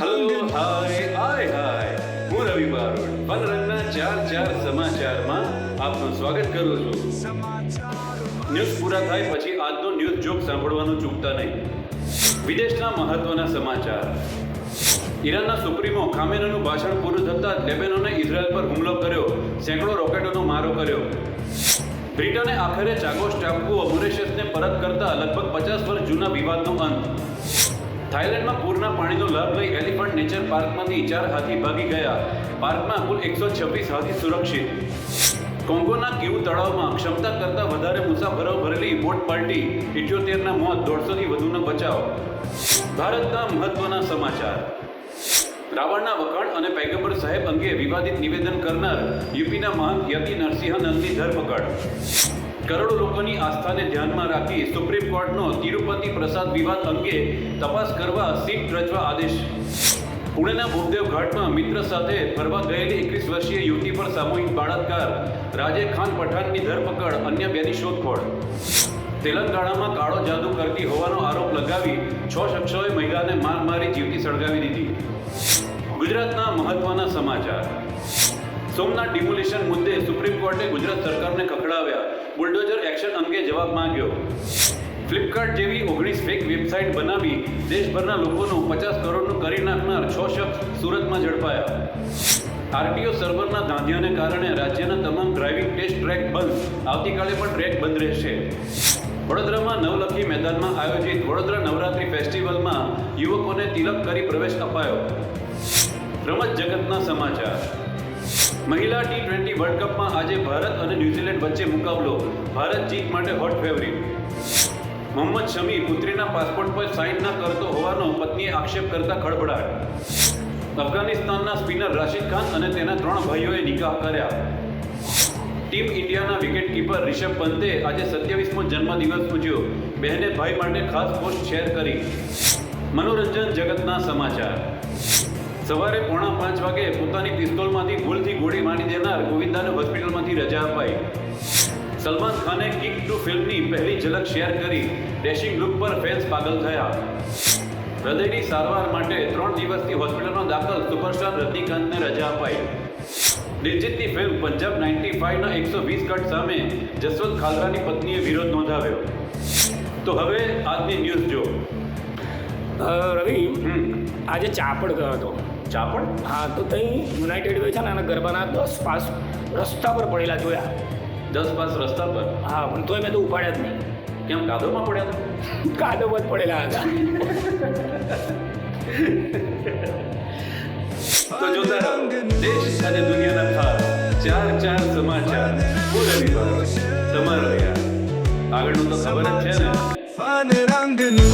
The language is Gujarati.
હલો હાય હાય હાય હું રવિ ઈરાનના સુપ્રીમો ખામેનીનું ભાષણ પૂરું થતાં લેબેનોને પર હુમલો કર્યો, સેંકડો રોકેટોનો મારો કર્યો. બ્રિટને આખરે ચાગોસ ટાપુઓ મોરેશિયસને પરત કરતા લગભગ પચાસ વર્ષ જૂના વિવાદનો અંત. થાઇલેન્ડમાં પૂરના પાણીનો લાભ લઈ એલિફન્ટ નેચર પાર્કમાંથી ચાર હાથી ભાગી ગયા. પાર્કમાં કુલ એકસો છવ્વીસ હાથી સુરક્ષિત. કોંગોના ક્યુ તળાવમાં ક્ષમતા કરતાં વધારે મુસાફરો ભરેલી બોટ પાર્ટી. ઇઠ્યોતેરના મોત, દોઢસોથી વધુનો બચાવ. ભારતના મહત્વના સમાચાર. રાવણના વખાણ અને પૈગંબર સાહેબ અંગે વિવાદિત નિવેદન કરનાર યુપીના મહંત યતિ નરસિંહનંદની ધરપકડ. કરોડો લોકોની આસ્થાને ધ્યાનમાં રાખી સુપ્રીમ કોર્ટનો તિરુપતિ પ્રસાદ વિવાદ અંગે તપાસ કરવા સીટ રચવા આદેશ. પુણેના ભૂપદેવ ઘાટમાં મિત્ર સાથે ફરવા ગયેલી એકવીસ વર્ષીય યુવતી પર સામૂહિક બળાત્કાર. રાજે ખાન પઠાણની ધરપકડ, અન્ય બેની શોધખોળ. તેલંગાણામાં કાળો જાદુ કરતી હોવાનો આરોપ લગાવી છ શખ્સોએ મહિલાને માર મારી જીવતી સળગાવી દીધી. ગુજરાતના મહત્વના સમાચાર. સોમનાથ ડિમોલિશન મુદ્દે સુપ્રીમ કોર્ટે ગુજરાત સરકારને ખખડાવ્યા. બુલડોઝર એક્શન અંગે જવાબ માંગ્યો. ફ્લિપકાર્ટ જેવી ઓગણીસ ફેક વેબસાઇટ બનાવી દેશભરના લોકોનું પચાસ કરોડનું કરી નાખનાર છ શખ્સ સુરતમાં ઝડપાયા. આરટીઓ સર્વરના ધાંધિયાને કારણે રાજ્યના તમામ ડ્રાઇવિંગ ટેસ્ટ ટ્રેક બંધ. આવતીકાલે પણ ટ્રેક બંધ રહેશે. વડોદરામાં નવલખી મેદાનમાં આયોજિત વડોદરા નવરાત્રિ ફેસ્ટિવલમાં યુવકોને તિલક કરી પ્રવેશ અપાયો. રમત જગતના સમાચાર. મહિલા ટી ટ્વેન્ટી વર્લ્ડ કપમાં આજે ભારત અને ન્યૂઝીલેન્ડ વચ્ચે મુકાબલો. ભારત જીત માટે હોટ ફેવરિટ. મોહમ્મદ શમી પુત્રીના પાસપોર્ટ પર સાઇન ન કરતો હોવાનો પત્નીએ આક્ષેપ કરતા ખળભળાટ. અફઘાનિસ્તાનના સ્પિનર રાશિદ ખાન અને તેના ત્રણ ભાઈઓએ નિકાહ કર્યા. ટીમ ઇન્ડિયાના વિકેટકીપર રિષભ પંતે આજે સત્યાવીસમો જન્મદિવસ પૂજ્યો બહેને ભાઈ માટે ખાસ પોસ્ટ શેર કરી. મનોરંજન જગતના સમાચાર. સવારે પોણા પાંચ વાગે પોતાની પિસ્તોલમાંથી ભૂલથી ગોળી મારી દેનાર ગોવિંદાને હોસ્પિટલમાંથી રજા અપાઈ. સલમાન ખાને કિક ટુ ફિલ્મની પહેલી ઝલક શેર કરી. ડેશિંગ લુક પર ફેન્સ પાગલ થયા. હૃદયની સારવાર માટે ત્રણ દિવસથી હોસ્પિટલમાં દાખલ સુપરસ્ટાર રજનીકાંતને રજા અપાઈ. દિલજીતની ફિલ્મ પંજાબ નાઇન્ટી ફાઈવના એકસો વીસ કટ સામે જસવંત ખાલરાની પત્નીએ વિરોધ નોંધાવ્યો. તો હવે આજની ન્યૂઝ જો. રવિ આજે ચાપડ ગયો હતો. ચાપડ હા તો ત્યાં યુનાઇટેડ વે છે ને એના ગરબાના દસ પાસ રસ્તા પર પડેલા જોયા. દસ પાસ રસ્તા પર? હા પણ તોય મેં તો ઉપાડ્યા જ નહીં. કેમ કાદોમાં પડ્યા હતા? કાદોમાં જ પડેલા હતા. તો જોતા રહો. દેશ અને દુનિયાના ખાસ ચાર ચાર સમાચાર. હું રવિવાર તમારો યાર. આગળનું તો ખબર જ છે ને. ફન રંગનું